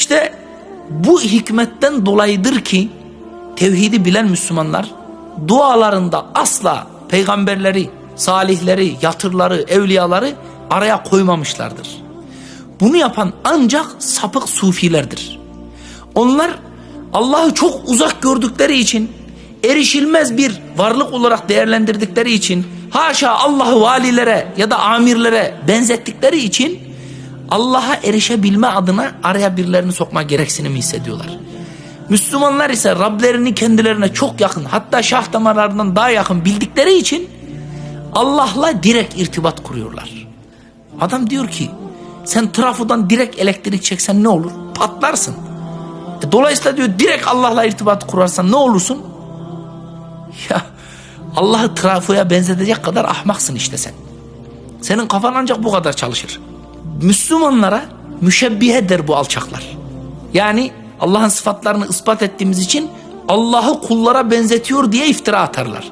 İşte bu hikmetten dolayıdır ki tevhidi bilen Müslümanlar dualarında asla peygamberleri, salihleri, yatırları, evliyaları araya koymamışlardır. Bunu yapan ancak sapık sufilerdir. Onlar Allah'ı çok uzak gördükleri için, erişilmez bir varlık olarak değerlendirdikleri için, haşa Allah'ı valilere ya da amirlere benzettikleri için Allah'a erişebilme adına araya birilerini sokma gereksinimi hissediyorlar. Müslümanlar ise Rablerini kendilerine çok yakın hatta şah damarlarından daha yakın bildikleri için Allah'la direkt irtibat kuruyorlar. Adam diyor ki sen trafodan direkt elektrik çeksen ne olur? Patlarsın. E, dolayısıyla diyor direkt Allah'la irtibat kurarsan ne olursun? Ya Allah'ı trafoya benzetecek kadar ahmaksın işte sen. Senin kafan ancak bu kadar çalışır. Müslümanlara müşebbihe der bu alçaklar. Yani Allah'ın sıfatlarını ispat ettiğimiz için Allah'ı kullara benzetiyor diye iftira atarlar.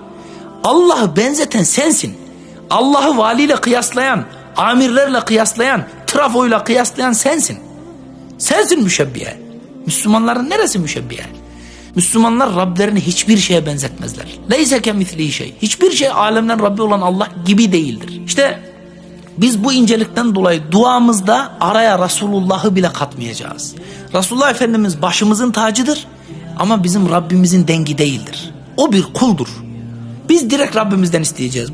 Allah'ı benzeten sensin. Allah'ı valiyle kıyaslayan, amirlerle kıyaslayan, trafoyla kıyaslayan sensin. Sensin müşebbihe. Müslümanların neresi müşebbihe? Müslümanlar Rablerini hiçbir şeye benzetmezler. Leyse kemislihi şey. Hiçbir şey alemden Rabbi olan Allah gibi değildir. İşte biz bu incelikten dolayı duamızda araya Resulullah'ı bile katmayacağız. Resulullah Efendimiz başımızın tacıdır ama bizim Rabbimizin dengi değildir. O bir kuldur. Biz direkt Rabbimizden isteyeceğiz.